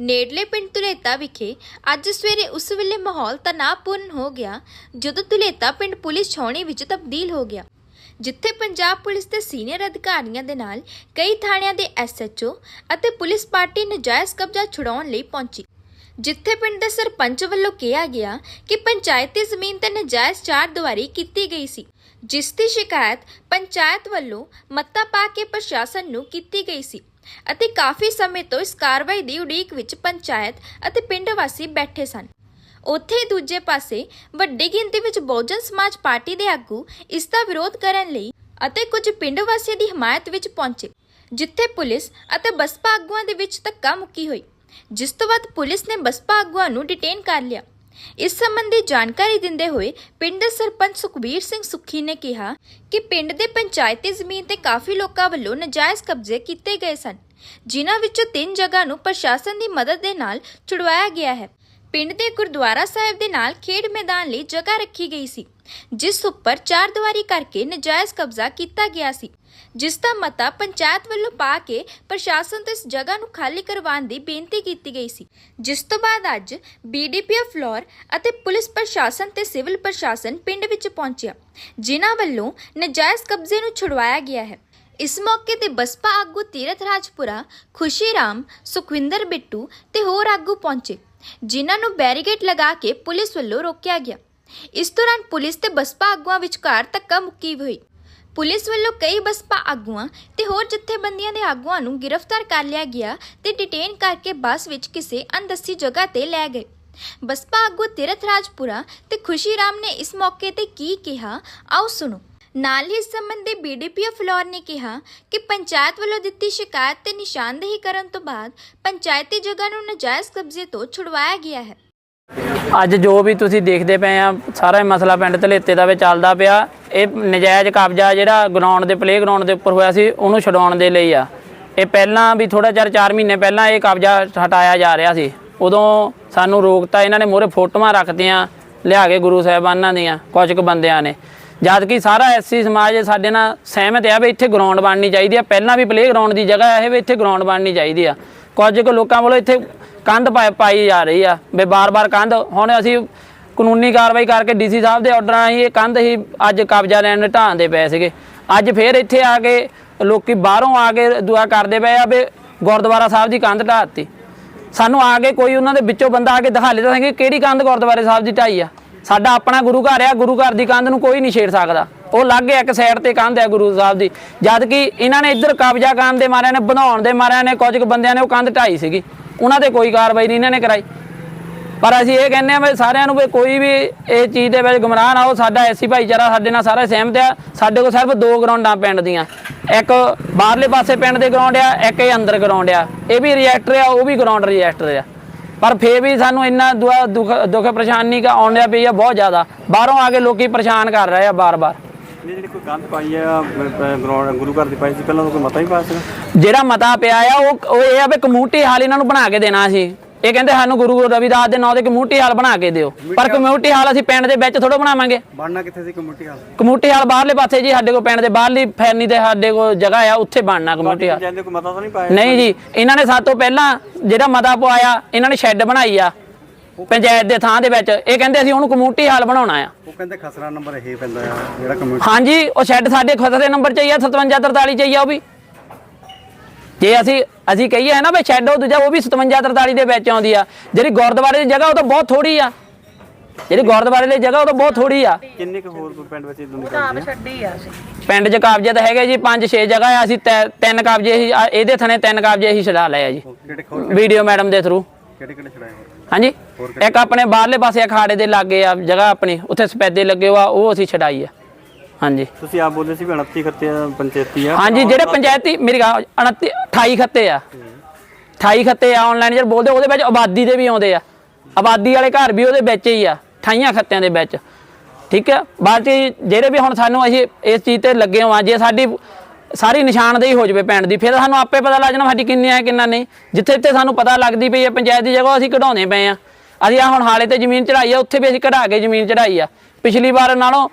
ਨੇੜਲੇ ਪਿੰਡ ਤੁਲੇਤਾ ਵਿਖੇ ਅੱਜ ਸਵੇਰੇ ਉਸ ਵੇਲੇ ਮਾਹੌਲ ਤਣਾਅਪੂਰਨ ਹੋ ਗਿਆ, ਜਦੋਂ ਤੁਲੇਤਾ ਪਿੰਡ ਪੁਲਿਸ ਛਾਉਣੀ ਵਿੱਚ ਤਬਦੀਲ ਹੋ ਗਿਆ, ਜਿੱਥੇ ਪੰਜਾਬ ਪੁਲਿਸ ਦੇ ਸੀਨੀਅਰ ਅਧਿਕਾਰੀਆਂ ਦੇ ਨਾਲ ਕਈ ਥਾਣਿਆਂ ਦੇ ਐਸਐਚਓ ਅਤੇ ਪੁਲਿਸ ਪਾਰਟੀ ਨਜਾਇਜ਼ ਕਬਜ਼ਾ ਛੁਡਾਉਣ ਲਈ ਪਹੁੰਚੀ, ਜਿੱਥੇ ਪਿੰਡ ਦੇ ਸਰਪੰਚ ਵੱਲੋਂ ਕਿਹਾ ਗਿਆ ਕਿ ਪੰਚਾਇਤੀ ਜ਼ਮੀਨ ਤੇ ਨਜਾਇਜ਼ ਚਾਰ ਦੀਵਾਰੀ ਕੀਤੀ ਗਈ ਸੀ, ਜਿਸ ਦੀ ਸ਼ਿਕਾਇਤ ਪੰਚਾਇਤ ਵੱਲੋਂ ਮੱਤਾ ਪਾ ਕੇ ਪ੍ਰਸ਼ਾਸਨ ਨੂੰ ਕੀਤੀ ਗਈ ਸੀ। ਅਤੇ ਕਾਫੀ ਸਮੇਂ ਤੋਂ ਇਸ ਕਾਰਵਾਈ ਦੀ ਉਡੀਕ ਵਿੱਚ ਪੰਚਾਇਤ ਅਤੇ ਪਿੰਡ ਵਾਸੀ ਬੈਠੇ ਸਨ। ਉੱਥੇ ਦੂਜੇ ਪਾਸੇ ਵੱਡੀ ਗਿਣਤੀ ਵਿੱਚ ਬਹੁਜਨ ਸਮਾਜ ਪਾਰਟੀ ਦੇ ਆਗੂ ਇਸ ਦਾ ਵਿਰੋਧ ਕਰਨ ਲਈ ਅਤੇ ਕੁਝ ਪਿੰਡ ਵਾਸੀਆਂ ਦੀ ਹਮਾਇਤ ਵਿੱਚ ਪਹੁੰਚੇ, ਜਿੱਥੇ ਪੁਲਿਸ ਅਤੇ ਬਸਪਾ ਆਗੂਆਂ ਦੇ ਵਿੱਚ ਧੱਕਾ ਮੁੱਕੀ ਹੋਈ, ਜਿਸ ਤੋਂ ਬਾਅਦ ਪੁਲਿਸ ਨੇ ਬਸਪਾ ਆਗੂਆਂ ਨੂੰ ਡਿਟੇਨ ਕਰ ਲਿਆ। ਇਸ ਸੰਬੰਧੀ ਜਾਣਕਾਰੀ ਦਿੰਦੇ ਹੋਏ ਪਿੰਡ ਦੇ ਸਰਪੰਚ ਸੁਖਬੀਰ ਸਿੰਘ ਸੁੱਖੀ ਨੇ ਕਿਹਾ ਕਿ ਪਿੰਡ ਦੇ ਪੰਚਾਇਤੀ ਜ਼ਮੀਨ ਤੇ ਕਾਫੀ ਲੋਕਾਂ ਵੱਲੋਂ ਨਜਾਇਜ਼ ਕਬਜ਼ੇ ਕੀਤੇ ਗਏ ਸਨ, ਜਿਨ੍ਹਾਂ ਵਿੱਚੋਂ ਤਿੰਨ ਜਗ੍ਹਾ ਨੂੰ ਪ੍ਰਸ਼ਾਸਨ ਦੀ ਮਦਦ ਦੇ ਨਾਲ ਛੁਡਵਾਇਆ ਗਿਆ ਹੈ। ਪਿੰਡ ਦੇ ਗੁਰਦੁਆਰਾ ਸਾਹਿਬ ਦੇ ਨਾਲ ਖੇਡ ਮੈਦਾਨ ਲਈ ਜਗ੍ਹਾ ਰੱਖੀ ਗਈ ਸੀ, ਜਿਸ ਉੱਪਰ ਚਾਰ ਦੀਵਾਰੀ ਕਰਕੇ ਨਜਾਇਜ਼ ਕਬਜ਼ਾ ਕੀਤਾ ਗਿਆ ਸੀ, ਜਿਸ ਦਾ ਮਤਾ ਪੰਚਾਇਤ ਵੱਲੋਂ ਪਾ ਕੇ ਪ੍ਰਸ਼ਾਸਨ ਤੋਂ ਇਸ ਜਗ੍ਹਾ ਨੂੰ ਖਾਲੀ ਕਰਵਾਉਣ ਦੀ ਬੇਨਤੀ ਕੀਤੀ ਗਈ ਸੀ, ਜਿਸ ਤੋਂ ਬਾਅਦ ਅੱਜ ਬੀਡੀਪੀਐਫ ਫਲੋਰ ਅਤੇ ਪੁਲਿਸ ਪ੍ਰਸ਼ਾਸਨ ਤੇ ਸਿਵਲ ਪ੍ਰਸ਼ਾਸਨ ਪਿੰਡ ਵਿੱਚ ਪਹੁੰਚਿਆ, ਜਿਨ੍ਹਾਂ ਵੱਲੋਂ ਨਜਾਇਜ਼ ਕਬਜ਼ੇ ਨੂੰ ਛੁਡਵਾਇਆ ਗਿਆ ਹੈ। ਇਸ ਮੌਕੇ ਤੇ ਬਸਪਾ ਆਗੂ ਤੀਰਥ ਰਾਜਪੁਰਾ ਖੁਸ਼ੀ ਰਾਮ ਸੁਖਵਿੰਦਰ ਬਿੱਟੂ ਤੇ ਹੋਰ ਆਗੂ ਪਹੁੰਚੇ। ਜਿਨ੍ਹਾਂ ਨੂੰ ਬੈਰੀਕੇਡ ਲਗਾ ਕੇ ਪੁਲਿਸ ਵੱਲੋਂ ਰੋਕਿਆ ਗਿਆ। ਇਸ ਦੌਰਾਨ ਪੁਲਿਸ ਤੇ ਬਸਪਾ ਆਗੂਆਂ ਵਿਚਕਾਰ ਧੱਕਾ ਮੁੱਕੀ ਹੋਈ। ਪੁਲਿਸ ਵੱਲੋਂ ਕਈ ਬਸਪਾ ਆਗੂਆਂ ਤੇ ਹੋਰ ਜਥੇਬੰਦੀਆਂ ਦੇ ਆਗੂਆਂ ਨੂੰ ਗ੍ਰਿਫਤਾਰ ਕਰ ਲਿਆ ਗਿਆ ਤੇ ਡਿਟੇਨ ਕਰਕੇ ਬੱਸ ਵਿੱਚ ਕਿਸੇ ਅਣਦਸੀ ਜਗ੍ਹਾ ਤੇ ਲੈ ਗਏ। ਬਸਪਾ ਆਗੂ ਤਿਰਥ ਰਾਜਪੁਰਾ ਤੇ ਖੁਸ਼ੀ ਰਾਮ ਨੇ ਇਸ ਮੌਕੇ ਤੇ ਕੀ ਕਿਹਾ, ਆਓ ਸੁਣੋ। ਨਾਲ ਹੀ ਇਸ ਸੰਬੰਧੀ ਬੀਡੀਪੀਓ ਫਲੋਰ ਨੇ ਕਿਹਾ ਕਿ ਪੰਚਾਇਤ ਵੱਲੋਂ ਦਿੱਤੀ ਸ਼ਿਕਾਇਤ ਤੇ ਨਿਸ਼ਾਨਦੇਹੀ ਕਰਨ ਤੋਂ ਬਾਅਦ ਪੰਚਾਇਤੀ ਜਗ੍ਹਾ ਨੂੰ ਨਜਾਇਜ਼ ਕਬਜ਼ੇ ਤੋਂ ਛੁਡਵਾਇਆ ਗਿਆ ਹੈ। ਅੱਜ ਜੋ ਵੀ ਤੁਸੀਂ ਦੇਖਦੇ ਪਏ ਆ, ਸਾਰਾ ਮਸਲਾ ਪਿੰਡ ਧਲੇਤੇ ਦਾ ਵਿੱਚ ਚੱਲਦਾ ਪਿਆ। ਇਹ ਨਜਾਇਜ਼ ਕਬਜ਼ਾ ਜਿਹੜਾ ਗਰਾਊਂਡ ਦੇ ਪਲੇਗਰਾਉਂਡ ਦੇ ਉੱਪਰ ਹੋਇਆ ਸੀ, ਉਹਨੂੰ ਛਡਾਉਣ ਦੇ ਲਈ ਆ। ਇਹ ਪਹਿਲਾਂ ਵੀ ਥੋੜਾ ਚਿਰ 4 ਮਹੀਨੇ ਪਹਿਲਾਂ ਇਹ ਕਬਜ਼ਾ ਹਟਾਇਆ ਜਾ ਰਿਹਾ ਸੀ। ਉਦੋਂ ਸਾਨੂੰ ਰੋਕਤਾ, ਇਹਨਾਂ ਨੇ ਮੋਰੇ ਫੋਟੋਆਂ ਰੱਖਤੀਆਂ, ਲਿਆ ਕੇ ਗੁਰੂ ਸਾਹਿਬਾਨਾਂ ਦੀਆਂ ਕੁਝ ਕੁ ਬੰਦਿਆਂ ਨੇ। ਜਦ ਕਿ ਸਾਰਾ ਐਸਸੀ ਸਮਾਜ ਸਾਡੇ ਨਾਲ ਸਹਿਮਤ ਆ ਵੀ ਇੱਥੇ ਗਰਾਊਂਡ ਬਣਨੀ ਚਾਹੀਦੀ ਆ। ਪਹਿਲਾਂ ਵੀ ਪਲੇਗਰਾਉਂਡ ਦੀ ਜਗ੍ਹਾ ਇਹ ਵੀ ਇੱਥੇ ਗਰਾਊਂਡ ਬਣਨੀ ਚਾਹੀਦੀ ਆ। ਕੁਝ ਕੁ ਲੋਕਾਂ ਵੱਲੋਂ ਇੱਥੇ ਕੰਧ ਪਾਈ ਜਾ ਰਹੀ ਆ ਵੀ ਬਾਰ-ਬਾਰ ਕੰਧ। ਹੁਣ ਅਸੀਂ ਕਾਨੂੰਨੀ ਕਾਰਵਾਈ ਕਰਕੇ ਡੀਸੀ ਸਾਹਿਬ ਦੇ ਆਰਡਰ ਆਈ ਇਹ ਕੰਧ ਹੀ ਅੱਜ ਕਬਜ਼ਾ ਲੈਣ ਦੇ ਢਾਣ ਦੇ ਪਏ ਸੀਗੇ। ਅੱਜ ਫੇਰ ਇੱਥੇ ਆ ਕੇ ਲੋਕੀ ਬਾਹਰੋਂ ਆ ਕੇ ਦੁਆ ਕਰਦੇ ਪਏ ਆ ਵੀ ਗੁਰਦੁਆਰਾ ਸਾਹਿਬ ਦੀ ਕੰਧ ਢਾਤੀ ਸਾਨੂੰ ਆ ਕੇ ਕੋਈ ਉਹਨਾਂ ਦੇ ਵਿੱਚੋਂ ਬੰਦਾ ਆ ਕੇ ਦਿਖਾ ਲੇ ਦੱਸਾਂਗੇ ਕਿਹੜੀ ਕੰਧ ਗੁਰਦੁਆਰੇ ਸਾਹਿਬ ਦੀ ਢਾਈ ਆ। ਸਾਡਾ ਆਪਣਾ ਗੁਰੂ ਘਰ ਆ, ਗੁਰੂ ਘਰ ਦੀ ਕੰਧ ਨੂੰ ਕੋਈ ਨਹੀਂ ਛੇੜ ਸਕਦਾ। ਉਹ ਲੱਗੇ ਇੱਕ ਸਾਈਡ ਤੇ ਕੰਧ ਹੈ ਗੁਰੂ ਸਾਹਿਬ ਦੀ। ਜਦ ਕਿ ਇਹਨਾਂ ਨੇ ਇੱਧਰ ਕਬਜ਼ਾ ਕਰਨ ਦੇ ਮਾਰਿਆਂ ਨੇ, ਬਣਾਉਣ ਦੇ ਮਾਰਿਆਂ ਨੇ, ਕੁਝ ਕੁ ਬੰਦਿਆਂ ਨੇ ਉਹ ਕੰਧ ਢਾਈ ਸੀਗੀ। ਉਹਨਾਂ ਤੇ ਕੋਈ ਕਾਰਵਾਈ ਨਹੀਂ ਇਹਨਾਂ ਨੇ ਕਰਾਈ। ਪਰ ਅਸੀਂ ਇਹ ਕਹਿੰਦੇ ਆ ਵੀ ਸਾਰਿਆਂ ਨੂੰ ਵੀ ਕੋਈ ਵੀ ਇਹ ਚੀਜ਼ ਦੇ ਵਿੱਚ ਗੁੰਮਰਾਹ ਨਾ ਹੋ, ਸਾਡਾ ਐਸੀ ਭਾਈਚਾਰਾ ਸਾਡੇ ਨਾਲ ਸਾਰੇ ਸਹਿਮਤ ਆ। ਸਾਡੇ ਕੋਲ ਸਿਰਫ ਦੋ ਗਰਾਊਂਡਾਂ ਪਿੰਡ ਦੀਆਂ। ਇੱਕ ਬਾਹਰਲੇ ਪਾਸੇ ਪਿੰਡ ਦੇ ਗਰਾਊਂਡ ਆ, ਇੱਕ ਇਹ ਅੰਦਰ ਗਰਾਊਂਡ ਆ। ਇਹ ਵੀ ਰਿਐਕਟਰ ਆ, ਉਹ ਵੀ ਗਰਾਊਂਡ ਰਿਐਕਟਰ ਆ। ਪਰ ਫੇਰ ਵੀ ਸਾਨੂੰ ਇੰਨਾ ਦੁਆ- ਦੁੱਖ ਦੁੱਖ ਪਰੇਸ਼ਾਨੀ ਕਾ ਆਉਂਦਿਆ ਪਈ ਆ ਬਹੁਤ ਜ਼ਿਆਦਾ। ਬਾਹਰੋਂ ਆ ਕੇ ਲੋਕੀ ਪਰੇਸ਼ਾਨ ਕਰ ਰਹੇ ਆ ਬਾਰ-ਬਾਰ। ਇਹ ਜਿਹੜੀ ਕੋਈ ਕੰਧ ਪਾਈ ਆ ਗੁਰੂ ਘਰ ਦੀ ਪਾਈ ਸੀ ਪਹਿਲਾਂ ਕੋਈ ਮਤਾ ਹੀ ਪਾਇਆ ਜਿਹੜਾ ਮਤਾ ਪਿਆ ਆ ਉਹ ਉਹ ਇਹ ਆ ਵੀ ਕਮਿਊਨਿਟੀ ਹਾਲ ਇਹਨਾਂ ਨੂੰ ਬਣਾ ਕੇ ਦੇਣਾ ਸੀ। ਇਹ ਕਹਿੰਦੇ ਸਾਨੂੰ ਗੁਰੂ ਰਵਿਦਾਸ ਦੇ ਨਾਂ ਤੇ ਕਮਿਊਨਿਟੀ ਹਾਲ ਬਣਾ ਕੇ ਦਿਓ। ਪਰ ਕਮਿਊਨਿਟੀ ਹਾਲ ਅਸੀਂ ਪਿੰਡ ਦੇ ਵਿੱਚ ਥੋੜਾ ਬਣਾਵਾਂਗੇ। ਬਣਨਾ ਕਿੱਥੇ ਸੀ ਕਮੇਟੀ ਹਾਲ? ਕਮਿਊਨਿਟੀ ਹਾਲ ਬਾਹਰਲੇ ਪਾਸੇ ਜੀ ਸਾਡੇ ਕੋਲ ਪਿੰਡ ਦੇ ਬਾਹਰਲੀ ਫੈਰਨੀ ਤੇ ਸਾਡੇ ਕੋਲ ਜਗ੍ਹਾ ਆ ਉੱਥੇ ਬਣਨਾ ਕਮਿਊਨਿਟੀ ਹਾਲ। ਜਾਂਦੇ ਕੋਈ ਮਤਾ ਤਾਂ ਨਹੀਂ ਪਾਇਆ? ਨਹੀਂ ਜੀ ਇਹਨਾਂ ਨੇ ਸਾਡੇ ਤੋਂ ਪਹਿਲਾਂ ਜਿਹੜਾ ਮਤਾ ਪਵਾਇਆ ਇਹਨਾਂ ਨੇ ਸ਼ੈੱਡ ਬਣਾਈ ਆ ਪੰਚਾਇਤ ਦੇ ਥਾਂ ਦੇ ਵਿੱਚ। ਇਹ ਕਹਿੰਦੇ ਅਸੀਂ ਉਹਨੂੰ ਕਮਿਊਨਿਟੀ ਹਾਲ ਬਣਾਉਣਾ ਆ। ਉਹ ਕਹਿੰਦੇ ਖਸਰਾ ਨੰਬਰ ਇਹ ਪੈਂਦਾ ਆ ਜਿਹੜਾ ਕਮੇਟੀ ਹਾਂਜੀ ਉਹ ਸ਼ੈੱਡ ਸਾਡੇ ਖਤਰੇ ਨੰਬਰ 'ਚ ਹੀ ਆ 57 43 'ਚ ਹੀ ਆ ਉਹ ਵੀ। ਜੇ ਅਸੀਂ ਅਸੀਂ ਕਹੀਏ ਨਾ ਵੀ ਸ਼ੈੱਡ ਦੂਜਾ ਉਹ ਵੀ 57 43 ਦੇ ਵਿੱਚ ਆਉਂਦੀ ਆ। ਜਿਹੜੀ ਗੁਰਦੁਆਰੇ ਦੀ ਜਗ੍ਹਾ ਉਹ ਤਾਂ ਬਹੁਤ ਥੋੜੀ ਆ। ਜਿਹੜੀ ਗੁਰਦੁਆਰੇ ਦੀ ਜਗ੍ਹਾ ਉਹ ਤਾਂ ਬਹੁਤ ਥੋੜੀ ਆ। ਕਿੰਨੇ ਕੁ ਹੋਰ ਕੋਈ ਪਿੰਡ ਵਿੱਚ ਇਦਾਂ ਦੀ ਕਰਦੀ ਆ? ਪਿੰਡ 'ਚ ਕਬਜ਼ੇ ਤਾਂ ਹੈਗੇ ਜੀ 5-6 ਜਗ੍ਹਾ ਆ ਅਸੀਂ ਤੈ- ਤਿੰਨ ਕਬਜ਼ੇ ਹੀ ਆ, ਇਹਦੇ ਥਣੇ ਤਿੰਨ ਕਬਜ਼ੇ ਹੀ ਛਡਾ ਲਏ ਆ ਜੀ। ਕਿਹੜੇ ਵੀਡੀਓ ਮੈਡਮ ਦੇ ਥਰੂ ਕਿਹੜੇ ਕਿਹੜੇ ਛੜਾਏ ਹੋਰ? ਹਾਂਜੀ? ਇੱਕ ਆਪਣੇ ਬਾਹਰਲੇ ਪਾਸੇ ਅਖਾੜੇ ਦੇ ਲਾਗੇ ਆ ਜਗ੍ਹਾ ਆਪਣੀ ਉੱਥੇ ਸਪੈਦੇ ਲੱਗੇ ਹੋਆ ਉਹ ਅਸੀਂ ਛਡਾਈ ਆ। ਹਾਂਜੀ। ਤੁਸੀਂ ਆਪ ਬੋਲਦੇ ਸੀ ਵੀ 29 ਖੱਤੇ ਆ ਪੰਚਾਇਤੀ ਆ। ਹਾਂਜੀ ਜਿਹੜੇ ਪੰਚਾਇਤੀ ਮੇਰੀ ਗੱਲ 29 28 ਖੱਤੇ ਆ। 28 ਖੱਤੇ ਆ ਆਨਲਾਈਨ ਜਿਹੜੇ ਬੋਲਦੇ ਉਹਦੇ ਵਿੱਚ ਆਬਾਦੀ ਦੇ ਵੀ ਆਉਂਦੇ ਆ। ਆਬਾਦੀ ਵਾਲੇ ਘਰ ਵੀ ਉਹਦੇ ਵਿੱਚ ਹੀ ਆ 28 ਖੱਤਿਆਂ ਦੇ ਵਿੱਚ। ਠੀਕ ਹੈ 'ਚ ਜਿਹੜੇ ਵੀ ਹੁਣ ਸਾਨੂੰ ਅਸੀਂ ਇਸ ਚੀਜ਼ ਤੇ ਲੱਗੇ ਹੋਵਾਂ ਜੇ ਸਾਡੀ ਸਾਰੀ ਨਿਸ਼ਾਨਦੇਹੀ ਹੋ ਜਵੇ ਪਿੰਡ ਦੀ ਫਿਰ ਸਾਨੂੰ ਆਪੇ ਪਤਾ ਲੱਗ ਜਾਣਾ ਸਾਡੀ ਕਿੰਨੀ ਹੈ ਕਿੰਨਾ ਨਹੀਂ। ਜਿੱਥੇ ਜਿੱਥੇ ਸਾਨੂੰ ਪਤਾ ਲੱਗਦੀ ਪਈ ਹੈ ਪੰਚਾਇਤ ਦੀ ਜਗ੍ਹਾ ਅਸੀਂ ਕਢਾਉਂਦੇ ਪਏ ਆ। ਅਸੀਂ ਆ ਹੁਣ ਹਾਲੇ ਤੇ ਜ਼ਮੀਨ ਚੜਾਈ ਆ ਉੱਥੇ ਵੀ ਅਸੀਂ ਕਢਾ ਕੇ ਜ਼ਮੀਨ ਚੜਾਈ ਆ। ਪਿਛਲੀ ਵਾਰ ਨਾਲੋਂ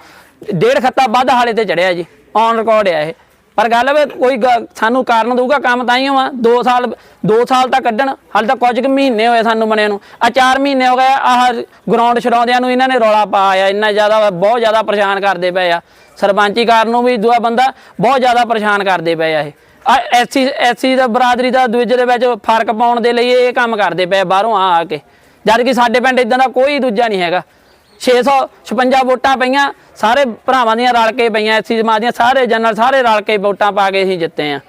ਡੇਢ ਖੱਤਾ ਵੱਧ ਹਾਲੇ ਤੇ ਚੜਿਆ ਜੀ ਔਨ ਰਿਕਾਰਡ ਆ ਇਹ। ਪਰ ਗੱਲ ਵੇ ਕੋਈ ਗ- ਸਾਨੂੰ ਕਾਰਨ ਦਊਗਾ, ਕੰਮ ਤਾਂ ਹੀ ਹੋਵਾ 2 ਸਾਲ 2 ਸਾਲ ਤਾਂ ਕੱਢਣ, ਹਾਲੇ ਤਾਂ ਕੁਝ ਕੁ ਮਹੀਨੇ ਹੋਏ ਸਾਨੂੰ ਬਣਿਆ ਨੂੰ। ਆ 4 ਮਹੀਨੇ ਹੋ ਗਏ, ਆਹ ਗਰਾਊਂਡ ਛਡਾਉਂਦਿਆਂ ਨੂੰ ਇਹਨਾਂ ਨੇ ਰੌਲਾ ਪਾਇਆ, ਇੰਨਾ ਜ਼ਿਆਦਾ, ਬਹੁਤ ਜ਼ਿਆਦਾ ਪਰੇਸ਼ਾਨ ਕਰਦੇ ਪਏ ਆ। ਸਰਪੰਚੀ ਕਾਰਨ ਨੂੰ ਵੀ ਦੂਆ ਬੰਦਾ ਬਹੁਤ ਜ਼ਿਆਦਾ ਪਰੇਸ਼ਾਨ ਕਰਦੇ ਪਏ ਆ ਇਹ। ਆ ਐਸਸੀ ਐਸਸੀ ਦਾ ਬਰਾਦਰੀ ਦਾ ਦੂਜੇ ਦੇ ਵਿੱਚ ਫ਼ਰਕ ਪਾਉਣ ਦੇ ਲਈ ਇਹ ਕੰਮ ਕਰਦੇ ਪਏ ਬਾਹਰੋਂ ਆ ਆ ਕੇ। ਜਦ ਕਿ ਸਾਡੇ ਪਿੰਡ ਇਦਾਂ ਦਾ ਕੋਈ ਦੂਜਾ ਨਹੀਂ ਹੈਗਾ। 656 ਵੋਟਾਂ ਪਈਆਂ। ਸਾਰੇ ਭਰਾਵਾਂ ਦੀਆਂ ਰਲ ਕੇ ਪਈਆਂ, ਐਸੀ ਜਮਾਤ ਦੀਆਂ, ਸਾਰੇ ਜਨਰਲ ਸਾਰੇ ਰਲ ਕੇ ਵੋਟਾਂ ਪਾ ਕੇ ਅਸੀਂ ਜਿੱਤੇ ਆ।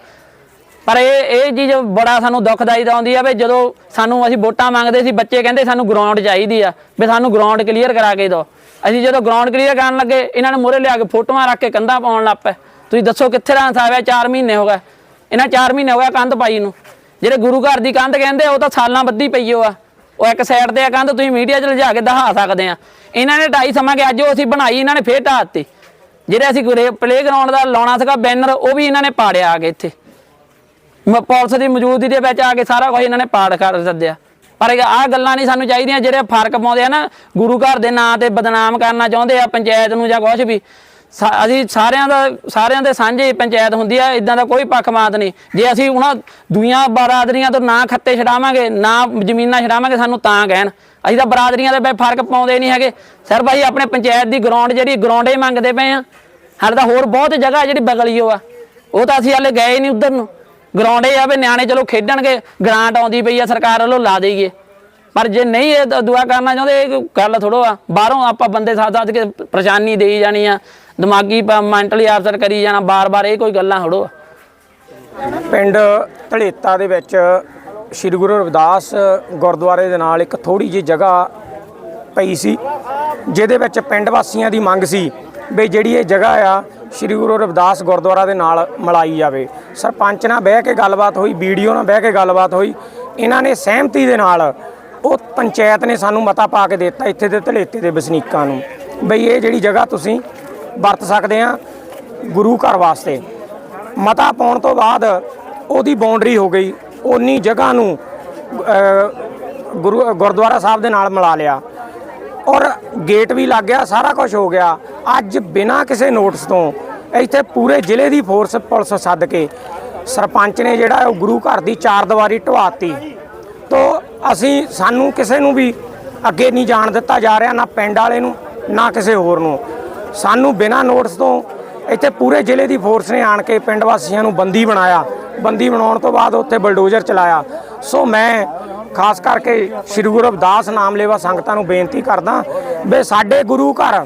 ਪਰ ਇਹ ਇਹ ਚੀਜ਼ ਬੜਾ ਸਾਨੂੰ ਦੁੱਖਦਾਈ ਆਉਂਦੀ ਆ ਵੀ ਜਦੋਂ ਸਾਨੂੰ ਅਸੀਂ ਵੋਟਾਂ ਮੰਗਦੇ ਸੀ, ਬੱਚੇ ਕਹਿੰਦੇ ਸਾਨੂੰ ਗਰਾਊਂਡ ਚਾਹੀਦੀ ਆ, ਵੀ ਸਾਨੂੰ ਗਰਾਊਂਡ ਕਲੀਅਰ ਕਰਾ ਕੇ ਦਿਓ। ਅਸੀਂ ਜਦੋਂ ਗਰਾਊਂਡ ਕਲੀਅਰ ਕਰਨ ਲੱਗੇ, ਇਹਨਾਂ ਨੇ ਮੂਹਰੇ ਲਿਆ ਕੇ ਫੋਟੋਆਂ ਰੱਖ ਕੇ ਕੰਧਾਂ ਪਾਉਣ ਲੱਗ ਪਏ। ਤੁਸੀਂ ਦੱਸੋ ਕਿੱਥੇ ਰਾਂ ਹੈ 4 ਮਹੀਨੇ ਹੋ ਗਏ। ਇਹਨਾਂ 4 ਮਹੀਨੇ ਹੋ ਗਏ ਕੰਧ ਪਾਈ ਨੂੰ। ਜਿਹੜੇ ਗੁਰੂ ਘਰ ਦੀ ਕੰਧ ਕਹਿੰਦੇ ਉਹ ਤਾਂ ਸਾਲਾਂ ਬੱਧੀ ਪਈ ਓ ਆ। ਉਹ ਇੱਕ ਸਾਈਡ ਤੇ ਆ ਕੰਧ, ਤੁਸੀਂ ਮੀਡੀਆ 'ਚ ਲਿਜਾ ਕੇ ਦਿਖਾ ਸਕਦੇ ਆ। ਇਹਨਾਂ ਨੇ ਢਾਈ ਸਮਾਂਗੇ ਅੱਜ ਉਹ ਅਸੀਂ ਬਣਾਈ, ਇਹਨਾਂ ਨੇ ਫੇਰ ਢਾਹ ਦਿੱਤੀ। ਜਿਹੜੇ ਅਸੀਂ ਪਲੇ ਗਰਾਊਂਡ ਦਾ ਲਾਉਣਾ ਸੀਗਾ ਬੈਨਰ ਉਹ ਵੀ ਇਹਨਾਂ ਨੇ ਪਾੜਿਆ ਆ ਕੇ ਇੱਥੇ। ਪੁਲਿਸ ਦੀ ਮੌਜੂਦਗੀ ਦੇ ਵਿੱਚ ਆ ਕੇ ਸਾਰਾ ਕੁਝ ਇਹਨਾਂ ਨੇ ਪਾੜ ਕਰ ਸੱਦਿਆ ਪਰ ਆਹ ਗੱਲਾਂ ਨਹੀਂ ਸਾਨੂੰ ਚਾਹੀਦੀਆਂ, ਜਿਹੜੇ ਫ਼ਰਕ ਪਾਉਂਦੇ ਆ ਨਾ, ਗੁਰੂ ਘਰ ਦੇ ਨਾਂ ਤੇ ਬਦਨਾਮ ਕਰਨਾ ਚਾਹੁੰਦੇ ਆ, ਪੰਚਾਇਤ ਨੂੰ ਜਾਂ ਕੁਝ ਵੀ। ਅਸੀਂ ਸਾਰਿਆਂ ਦਾ ਸਾਰਿਆਂ ਦੇ ਸਾਂਝੇ ਪੰਚਾਇਤ ਹੁੰਦੀ ਆ ਇਦਾਂ ਦਾ ਕੋਈ ਪੱਖਮਾਤ ਨਹੀਂ। ਜੇ ਅਸੀਂ ਉਹਨਾਂ ਦੁਨੀਆਂ ਬਰਾਦਰੀਆਂ ਤੋਂ ਨਾ ਖੱਤੇ ਛਡਾਵਾਂਗੇ, ਨਾ ਜ਼ਮੀਨਾਂ ਛਡਾਵਾਂਗੇ, ਸਾਨੂੰ ਤਾਂ ਕਹਿਣ। ਅਸੀਂ ਤਾਂ ਬਰਾਦਰੀਆਂ ਦੇ ਵਿੱਚ ਫ਼ਰਕ ਪਾਉਂਦੇ ਨਹੀਂ ਹੈਗੇ। ਸਿਰਫ ਅਸੀਂ ਆਪਣੇ ਪੰਚਾਇਤ ਦੀ ਗਰਾਊਂਡ ਜਿਹੜੀ ਗਰਾਊਂਡੇ ਮੰਗਦੇ ਪਏ ਆ। ਸਾਡੇ ਤਾਂ ਹੋਰ ਬਹੁਤ ਜਗ੍ਹਾ ਜਿਹੜੀ ਬਗਲੀ ਓ ਆ ਉਹ ਤਾਂ ਅਸੀਂ ਹਾਲੇ ਗਏ ਨਹੀਂ ਉਧਰ ਨੂੰ। ਗਰਾਊਂਡ ਇਹ ਆ ਵੀ ਨਿਆਣੇ ਚਲੋ ਖੇਡਣਗੇ ਗ੍ਰਾਂਟ ਆਉਂਦੀ ਪਈ ਆ, ਸਰਕਾਰ ਵੱਲੋਂ ਲਾ ਦੇਈਏ। ਪਰ ਜੇ ਨਹੀਂ ਇਹ ਦੁਆ ਕਰਨਾ ਚਾਹੁੰਦੇ, ਇਹ ਗੱਲ ਥੋੜੋ ਆ। ਬਾਹਰੋਂ ਆਪਾਂ ਬੰਦੇ ਸਾਥ ਸਾਥ ਕੇ ਪਰੇਸ਼ਾਨੀ ਦੇਈ ਜਾਣੀ ਆ। ਦਿਮਾਗੀ ਮੈਂਟਲੀ ਅਫਸਰ ਕਰੀ ਜਾਣਾ, ਬਾਰ-ਬਾਰ ਇਹ ਕੋਈ ਗੱਲਾਂ ਥੋੜੋ ਆ। ਪਿੰਡ ਧਲੇਤਾ ਦੇ ਵਿੱਚ ਸ੍ਰੀ ਗੁਰੂ ਰਵਿਦਾਸ ਗੁਰਦੁਆਰੇ ਦੇ ਨਾਲ ਇੱਕ ਥੋੜੀ ਜਿਹੀ ਜਗ੍ਹਾ ਪਈ ਸੀ, ਜਿਹਦੇ ਵਿੱਚ ਪਿੰਡ ਵਾਸੀਆਂ ਦੀ ਮੰਗ ਸੀ ਵੀ ਜਿਹੜੀ ਇਹ ਜਗ੍ਹਾ ਆ, ਸ੍ਰੀ ਗੁਰੂ ਰਵਿਦਾਸ ਗੁਰਦੁਆਰਾ ਦੇ ਨਾਲ ਮਿਲਾਈ ਜਾਵੇ। ਸਰਪੰਚ ਨਾਲ ਬਹਿ ਕੇ ਗੱਲਬਾਤ ਹੋਈ ਵੀਡੀਓ ਨਾਲ ਬਹਿ ਕੇ ਗੱਲਬਾਤ ਹੋਈ। ਇਹਨਾਂ ਨੇ ਸਹਿਮਤੀ ਦੇ ਨਾਲ ਉਹ ਪੰਚਾਇਤ ਨੇ ਸਾਨੂੰ ਮਤਾ ਪਾ ਕੇ ਦਿੱਤਾ ਇੱਥੇ ਦੇ ਧਲੇਤੇ ਦੇ ਵਸਨੀਕਾਂ ਨੂੰ ਬਈ ਇਹ ਜਿਹੜੀ ਜਗ੍ਹਾ ਤੁਸੀਂ ਵਰਤ ਸਕਦੇ ਆ ਗੁਰੂ ਘਰ ਵਾਸਤੇ। ਮਤਾ ਪਾਉਣ ਤੋਂ ਬਾਅਦ ਉਹਦੀ ਬਾਉਂਡਰੀ ਹੋ ਗਈ ਉਨੀ ਜਗ੍ਹਾ ਨੂੰ ਗੁਰੂ, ਗੁਰਦੁਆਰਾ ਸਾਹਿਬ ਦੇ ਨਾਲ ਮਿਲਾ ਲਿਆ। ਔਰ ਗੇਟ ਵੀ ਲੱਗ ਗਿਆ, ਸਾਰਾ ਕੁਝ ਹੋ ਗਿਆ। ਅੱਜ ਬਿਨਾਂ ਕਿਸੇ ਨੋਟਿਸ ਤੋਂ ਇੱਥੇ ਪੂਰੇ ਜ਼ਿਲ੍ਹੇ ਦੀ ਫੋਰਸ ਪੁਲਿਸ ਸੱਦ ਕੇ ਸਰਪੰਚ ਨੇ ਜਿਹੜਾ ਉਹ ਗੁਰੂ ਘਰ ਦੀ ਚਾਰ ਦੀਵਾਰੀ ਢਵਾਤੀ ਤੋ ਅਸੀਂ ਸਾਨੂੰ ਕਿਸੇ ਨੂੰ ਵੀ ਅੱਗੇ ਨਹੀਂ ਜਾਣ ਦਿੱਤਾ ਜਾ ਰਿਹਾ, ਨਾ ਪਿੰਡ ਵਾਲੇ ਨੂੰ, ਨਾ ਕਿਸੇ ਹੋਰ ਨੂੰ। ਸਾਨੂੰ ਬਿਨਾਂ ਨੋਟਿਸ ਤੋਂ ਇੱਥੇ ਪੂਰੇ ਜ਼ਿਲ੍ਹੇ ਦੀ ਫੋਰਸ ਨੇ ਆਣ ਕੇ ਪਿੰਡ ਵਾਸੀਆਂ ਨੂੰ ਬੰਦੀ ਬਣਾਇਆ। ਬੰਦੀ ਬਣਾਉਣ ਤੋਂ ਬਾਅਦ ਉੱਥੇ ਬਲਡੋਜ਼ਰ ਚਲਾਇਆ। ਸੋ ਮੈਂ ਖਾਸ ਕਰਕੇ ਸ੍ਰੀ ਗੁਰੂ ਰਵਿਦਾਸ ਨਾਮ ਲੇਵਾ ਸੰਗਤਾਂ ਨੂੰ ਬੇਨਤੀ ਕਰਦਾ ਵੀ ਸਾਡੇ ਗੁਰੂ ਘਰ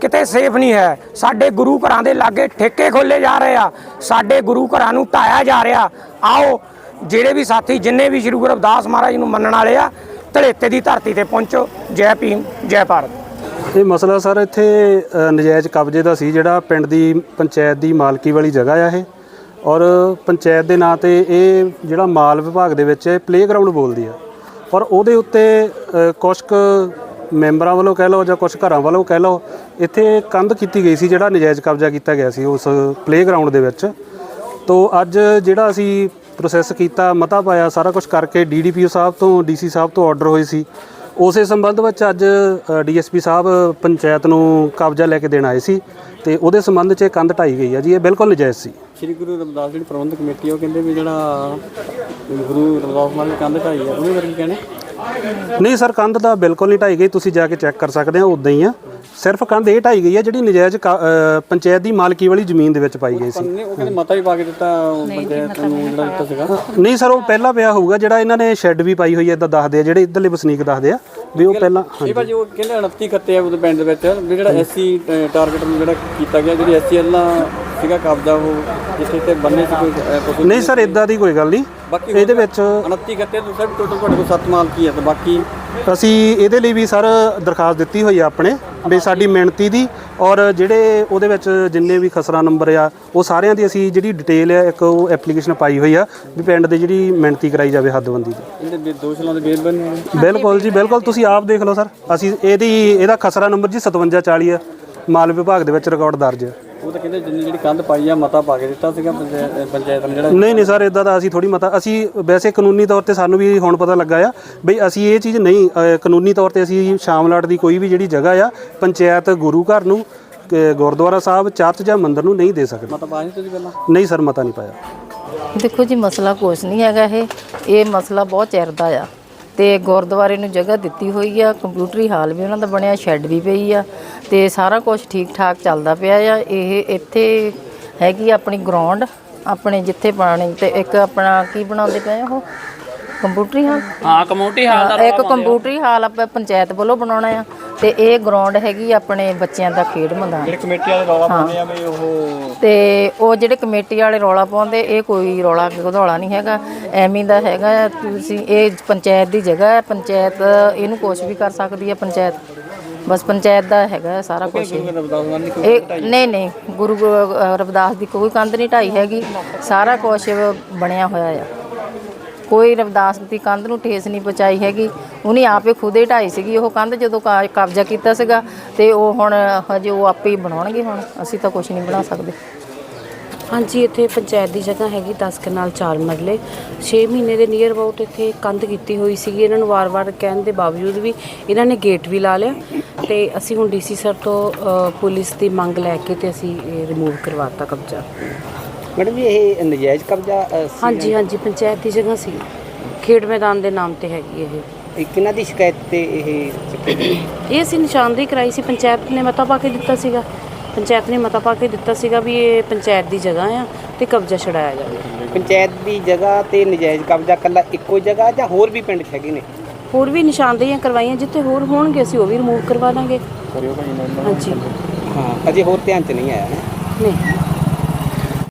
ਕਿਤੇ ਸੇਫ ਨਹੀਂ ਹੈ। ਸਾਡੇ ਗੁਰੂ ਘਰਾਂ ਦੇ ਲਾਗੇ ਠੇਕੇ ਖੋਲੇ ਜਾ ਰਹੇ ਆ। ਸਾਡੇ ਗੁਰੂ ਘਰਾਂ ਨੂੰ ਢਾਇਆ ਜਾ ਰਿਹਾ। ਆਓ ਜਿਹੜੇ ਵੀ ਸਾਥੀ ਜਿੰਨੇ ਵੀ ਸ੍ਰੀ ਗੁਰੂ ਰਵਿਦਾਸ ਮਹਾਰਾਜ ਨੂੰ ਮੰਨਣ ਵਾਲੇ ਆ ਧੜੇਤੇ ਦੀ ਧਰਤੀ ਤੇ ਪਹੁੰਚੋ। ਜੈ ਭੀਮ ਜੈ ਭਾਰਤ। ਇਹ ਮਸਲਾ ਸਰ ਇੱਥੇ ਨਜਾਇਜ਼ ਕਬਜ਼ੇ ਦਾ ਸੀ ਜਿਹੜਾ ਪਿੰਡ ਦੀ ਪੰਚਾਇਤ ਦੀ ਮਾਲਕੀ ਵਾਲੀ ਜਗ੍ਹਾ ਆ ਇਹ। ਔਰ ਪੰਚਾਇਤ ਦੇ ਨਾਂ ਤੇ ਇਹ ਜਿਹੜਾ ਮਾਲ ਵਿਭਾਗ ਦੇ ਵਿੱਚ ਪਲੇਗਰਾਉਂਡ ਬੋਲਦੀ ਆ। ਔਰ ਉਹਦੇ ਉੱਤੇ ਅ, ਕੁਛ ਕੁ ਮੈਂਬਰਾਂ ਵੱਲੋਂ ਕਹਿ ਲਓ ਜਾਂ ਕੁਝ ਘਰਾਂ ਵੱਲੋਂ ਕਹਿ ਲਓ ਇੱਥੇ ਕੰਧ ਕੀਤੀ ਗਈ ਸੀ ਜਿਹੜਾ ਨਜਾਇਜ਼ ਕਬਜ਼ਾ ਕੀਤਾ ਗਿਆ ਸੀ ਉਸ ਪਲੇਗਰਾਉਂਡ ਦੇ ਵਿੱਚ। ਤੋ ਅੱਜ ਜਿਹੜਾ ਅਸੀਂ ਪ੍ਰੋਸੈਸ ਕੀਤਾ ਮਤਾ ਪਾਇਆ ਸਾਰਾ ਕੁਝ ਕਰਕੇ ਡੀਡੀਪੀਓ ਸਾਹਿਬ ਤੋਂ ਡੀਸੀ ਸਾਹਿਬ ਤੋਂ ਆਰਡਰ ਹੋਈ ਸੀ। ਉਸੇ ਸੰਬੰਧ ਵਿੱਚ ਅੱਜ ਡੀਐਸਪੀ ਸਾਹਿਬ ਪੰਚਾਇਤ ਨੂੰ ਕਬਜ਼ਾ ਲੈ ਕੇ ਦੇਣ ਆਏ ਸੀ ਤੇ ਉਹਦੇ ਸੰਬੰਧ 'ਚ ਇਹ ਕੰਧ ਢਾਈ ਗਈ ਹੈ ਜੀ ਇਹ ਬਿਲਕੁਲ ਨਜਾਇਜ਼ ਸੀ। ਸ਼੍ਰੀ ਗੁਰੂ ਰਵਿਦਾਸ ਜਿਹੜੀ ਪ੍ਰਬੰਧਕ ਕਮੇਟੀ ਆ ਉਹ ਕਹਿੰਦੇ ਵੀ ਜਿਹੜਾ ਗੁਰੂ ਰਵਿਦਾਸ ਮਾਨ ਨੇ ਕੰਧ ਢਾਈ ਆ ਉਹਦੇ ਬਾਰੇ ਕੀ ਕਹਿੰਦੇ ਨਹੀਂ ਸਰ ਕੰਧ ਤਾਂ ਬਿਲਕੁਲ ਨਹੀਂ ਢਾਈ ਗਈ ਤੁਸੀਂ ਜਾ ਕੇ ਚੈੱਕ ਕਰ ਸਕਦੇ ਹੋ ਉਦਾਂ ਹੀ ਆ। ਸਿਰਫ ਕੰਧ ਇਹ ਢਾਈ ਗਈ ਹੈ ਜਿਹੜੀ ਨਜਾਇਜ਼ ਕ- ਪੰਚਾਇਤ ਦੀ ਮਾਲਕੀ ਵਾਲੀ ਜ਼ਮੀਨ ਦੇ ਵਿੱਚ ਪਾਈ ਗਈ ਸੀ। ਨਹੀਂ ਉਹ ਕਹਿੰਦੇ ਮਤਾ ਵੀ ਪਾ ਕੇ ਦਿੱਤਾ ਉਹ ਪੰਚਾਇਤ ਨੂੰ ਜਿਹੜਾ ਦਿੱਤਾ ਸੀਗਾ। ਨਹੀਂ ਸਰ ਉਹ ਪਹਿਲਾਂ ਪਿਆ ਹੋਊਗਾ ਜਿਹੜਾ ਇਹਨਾਂ ਨੇ ਸ਼ੈੱਡ ਵੀ ਪਾਈ ਹੋਈ ਹੈ ਇਦਾਂ ਦੱਸਦੇ ਆ ਜਿਹੜੇ ਇੱਧਰਲੇ ਵਸਨੀਕ ਦੱਸਦੇ ਆ ਵੀ ਉਹ ਪਹਿਲਾਂ ਇਹ ਭਾਜੀ ਉਹ ਕਹਿੰਦੇ 29 ਖੱਤੇ ਆ ਉਹਦੇ ਪਿੰਡ ਦੇ ਵਿੱਚ ਵੀ ਜਿਹੜਾ ਐਸਸੀ ਟਾਰਗੇਟ ਨੂੰ ਜਿਹੜਾ ਕੀਤਾ ਗਿਆ ਜਿਹੜੀ ਐਸਸੀ ਅੱਲਾ ਸੀਗਾ ਕਬਜ਼ਾ ਉਹ ਜਿੱਥੇ ਤੇ ਬੰਨੇ ਸੀ ਕੋਈ ਅਹ, ਨਹੀਂ ਸਰ ਇਦਾਂ ਦੀ ਕੋਈ ਗੱਲ ਨਹੀਂ। ਬਾਕੀ ਇਹਦੇ ਵਿੱਚ 29 ਖੱਤੇ ਤੋਂ ਸਭ ਟੋਟਲ ਤੁਹਾਡੇ ਕੋਲ 7 ਮਾਲ ਕੀ ਹੈ ਤੇ ਬਾਕੀ ਅਸੀਂ ਇਹਦੇ ਲਈ ਵੀ ਸਰ ਦਰਖਾਸਤ ਦਿੱਤੀ ਹੋਈ ਆ ਆਪਣੇ ਵੀ ਸਾਡੀ ਮਿਹਨਤੀ ਦੀ ਔਰ ਜਿਹੜੇ ਉਹਦੇ ਵਿੱਚ ਜਿੰਨੇ ਵੀ ਖਸਰਾ ਨੰਬਰ ਆ ਉਹ ਸਾਰਿਆਂ ਦੀ ਅਸੀਂ ਜਿਹੜੀ ਡਿਟੇਲ ਆ ਇੱਕ ਉਹ ਐਪਲੀਕੇਸ਼ਨ ਪਾਈ ਹੋਈ ਆ ਵੀ ਪਿੰਡ ਦੇ ਜਿਹੜੀ ਮਿਹਨਤੀ ਕਰਾਈ ਜਾਵੇ ਹੱਦਬੰਦੀ ਦੀ। ਇਹਦੇ ਵੀ ਦੋਸ਼ ਲਾਉਂਦੇ ਬੇਦਬਨ ਨੇ ਬਿਲਕੁਲ ਜੀ ਬਿਲਕੁਲ ਤੁਸੀਂ ਆਪ ਦੇਖ ਲਓ ਸਰ ਅਸੀਂ ਇਹਦੀ ਇਹਦਾ ਖਸਰਾ ਨੰਬਰ ਜੀ 5740 ਆ ਮਾਲ ਵਿਭਾਗ ਦੇ ਵਿੱਚ ਰਿਕਾਰਡ ਦਰਜ ਹੈ ਉਹ ਤਾਂ ਕਹਿੰਦੇ ਜਿੰਨੀ ਜਿਹੜੀ ਕੰਧ ਪਾਈ ਆ ਮਤਾ ਪਾ ਕੇ ਦਿੱਤਾ ਸੀਗਾ ਪੰਚਾਇਤ ਪੰਚਾਇਤ ਨੇ ਜਿਹੜਾ ਨਹੀਂ ਨਹੀਂ ਸਰ ਇਦਾਂ ਦਾ ਅਸੀਂ ਥੋੜੀ ਮਤਾ ਅਸੀਂ ਵੈਸੇ ਕਾਨੂੰਨੀ ਤੌਰ ਤੇ ਸਾਨੂੰ ਵੀ ਹੁਣ ਪਤਾ ਲੱਗਾ ਆ ਬਈ ਅਸੀਂ ਇਹ ਚੀਜ਼ ਨਹੀਂ ਕਾਨੂੰਨੀ ਤੌਰ ਤੇ ਅਸੀਂ ਸ਼ਾਮਲਾਟ ਦੀ ਕੋਈ ਵੀ ਜਿਹੜੀ ਜਗ੍ਹਾ ਆ ਪੰਚਾਇਤ ਗੁਰੂ ਘਰ ਨੂੰ ਗੁਰਦੁਆਰਾ ਸਾਹਿਬ ਚਰਚ ਜਾਂ ਮੰਦਿਰ ਨੂੰ ਨਹੀਂ ਦੇ ਸਕਦੇ। ਮਤਾ ਪਾਇਆ ਸੀ ਤੁਸੀਂ ਪਹਿਲਾਂ? ਨਹੀਂ ਸਰ ਮਤਾ ਨਹੀਂ ਪਾਇਆ। ਦੇਖੋ ਜੀ ਮਸਲਾ ਕੁਛ ਨਹੀਂ ਹੈਗਾ ਇਹ ਇਹ ਮਸਲਾ ਬਹੁਤ ਚਿਰ ਦਾ ਆ। ਤੇ ਗੁਰਦੁਆਰੇ ਨੂੰ ਜਗ੍ਹਾ ਦਿੱਤੀ ਹੋਈ ਆ ਕੰਪਿਊਟਰੀ ਹਾਲ ਵੀ ਉਹਨਾਂ ਦਾ ਬਣਿਆ ਸ਼ੈੱਡ ਵੀ ਪਈ ਆ ਤੇ ਸਾਰਾ ਕੁਝ ਠੀਕ ਠਾਕ ਚੱਲਦਾ ਪਿਆ ਆ। ਇਹ ਇੱਥੇ ਹੈਗੀ ਆਪਣੀ ਗਰਾਊਂਡ ਆਪਣੇ ਜਿੱਥੇ ਪਾਣੀ ਤੇ ਇੱਕ ਆਪਣਾ ਕੀ ਬਣਾਉਂਦੇ ਪਏ ਆ ਉਹ? ਕੰਪਿਊਟਰੀ ਹਾਲ? ਹਾਂ ਕਮਿਊਨਿਟੀ ਹਾਲ ਦਾ ਇੱਕ ਕੰਪਿਊਟਰੀ ਹਾਲ ਆਪਾਂ ਪੰਚਾਇਤ ਵੱਲੋਂ ਬਣਾਉਣਾ ਆ। ਤੇ ਇਹ ਗਰਾਊਂਡ ਹੈਗੀ ਆਪਣੇ ਬੱਚਿਆਂ ਦਾ ਖੇਡ ਮੈਦਾਨ। ਜਿਹੜੇ ਕਮੇਟੀ ਵਾਲੇ ਰੌਲਾ ਪਾਉਂਦੇ ਆ ਵੀ ਉਹ ਤੇ ਉਹ ਜਿਹੜੇ ਕਮੇਟੀ ਵਾਲੇ ਰੌਲਾ ਪਾਉਂਦੇ ਇਹ ਕੋਈ ਰੌਲਾ ਘਧੌਲਾ ਨਹੀਂ ਹੈਗਾ। ਐਵੇਂ ਦਾ ਹੈਗਾ ਤੁਸੀਂ ਇਹ ਪੰਚਾਇਤ ਦੀ ਜਗ੍ਹਾ ਹੈ ਪੰਚਾਇਤ ਇਹਨੂੰ ਕੁਝ ਵੀ ਕਰ ਸਕਦੀ ਹੈ ਪੰਚਾਇਤ। ਬਸ ਪੰਚਾਇਤ ਦਾ ਹੈਗਾ ਸਾਰਾ ਕੁਝ ਇਹ ਨਹੀਂ ਨਹੀਂ ਗੁਰੂ ਰਵਿਦਾਸ ਦੀ ਕੋਈ ਕੰਧ ਨਹੀਂ ਢਾਈ ਹੈਗੀ। ਸਾਰਾ ਕੁਝ ਬਣਿਆ ਹੋਇਆ ਆ। ਕੋਈ ਰਵਦਾਸ ਦੀ ਕੰਧ ਨੂੰ ਠੇਸ ਨਹੀਂ ਪਹੁੰਚਾਈ ਹੈਗੀ। ਉਹਨੇ ਆਪੇ ਖੁਦੇ ਢਾਈ ਸੀਗੀ ਉਹ ਕੰਧ ਜਦੋਂ ਕਾ- ਕਬਜ਼ਾ ਕੀਤਾ ਸੀਗਾ ਤੇ ਉਹ ਹੁਣ ਹਜੇ ਉਹ ਆਪੇ ਹੀ ਬਣਾਉਣਗੇ ਹੁਣ ਅਸੀਂ ਤਾਂ ਕੁਝ ਨਹੀਂ ਬਣਾ ਸਕਦੇ। ਹਾਂਜੀ ਇੱਥੇ ਪੰਚਾਇਤ ਦੀ ਜਗ੍ਹਾ ਹੈਗੀ 10 ਕਨਾਲ 4 ਮਰਲੇ। 6 ਮਹੀਨੇ ਦੇ ਨੀਅਰ ਅਬਾਊਟ ਇੱਥੇ ਕੰਧ ਕੀਤੀ ਹੋਈ ਸੀਗੀ। ਇਹਨਾਂ ਨੂੰ ਵਾਰ-ਵਾਰ ਕਹਿਣ ਦੇ ਬਾਵਜੂਦ ਵੀ ਇਹਨਾਂ ਨੇ ਗੇਟ ਵੀ ਲਾ ਲਿਆ ਤੇ ਅਸੀਂ ਹੁਣ ਡੀਸੀ ਸਰ ਤੋਂ ਅ, ਪੁਲਿਸ ਦੀ ਮੰਗ ਲੈ ਕੇ ਤੇ ਅਸੀਂ ਇਹ ਰਿਮੂਵ ਕਰਵਾਤਾ ਕਬਜ਼ਾ। ਮੈਡਮ ਜੀ ਇਹ ਨਜਾਇਜ਼ ਕਬਜ਼ਾ ਅ, ਸੀ ਹਾਂਜੀ ਹਾਂਜੀ ਪੰਚਾਇਤ ਦੀ ਜਗ੍ਹਾ ਸੀ। ਖੇਡ ਮੈਦਾਨ ਦੇ ਨਾਮ ਤੇ ਹੈਗੀ ਇਹ। ਇਹ ਕਿਹਨਾਂ ਦੀ ਸ਼ਿਕਾਇਤ ਤੇ ਇਹ? ਇਹ ਅਸੀਂ ਨਿਸ਼ਾਨਦੇਹੀ ਕਰਾਈ ਸੀ ਪੰਚਾਇਤ ਨੇ ਮਤਾ ਪਾ ਕੇ ਦਿੱਤਾ ਸੀਗਾ। ਪੰਚਾਇਤ ਨੇ ਮਤਾ ਪਾ ਕੇ ਦਿੱਤਾ ਸੀਗਾ ਵੀ ਇਹ ਪੰਚਾਇਤ ਦੀ ਜਗ੍ਹਾ ਆ ਤੇ ਕਬਜ਼ਾ ਛਡਾਇਆ ਜਾਵੇ। ਪੰਚਾਇਤ ਦੀ ਜਗ੍ਹਾ ਤੇ ਨਜਾਇਜ਼ ਕਬਜ਼ਾ ਕੱਲਾ ਇੱਕੋ ਜਗ੍ਹਾ ਜਾਂ ਹੋਰ ਵੀ ਪਿੰਡ 'ਚ ਹੈਗੇ ਨੇ? ਹੋਰ ਵੀ ਨਿਸ਼ਾਨਦੇਹੀਆਂ ਕਰਵਾਈਆਂ ਜਿੱਥੇ ਹੋਰ ਹੋਣਗੇ ਅਸੀਂ ਉਹ ਵੀ ਰਿਮੂਵ ਕਰਵਾ ਦਾਂਗੇ। ਹਾਂਜੀ। ਹਾਂ ਅਜੇ ਹੋਰ ਧਿਆਨ 'ਚ ਨਹੀਂ ਆਇਆ ਹੈ ਨਹੀਂ।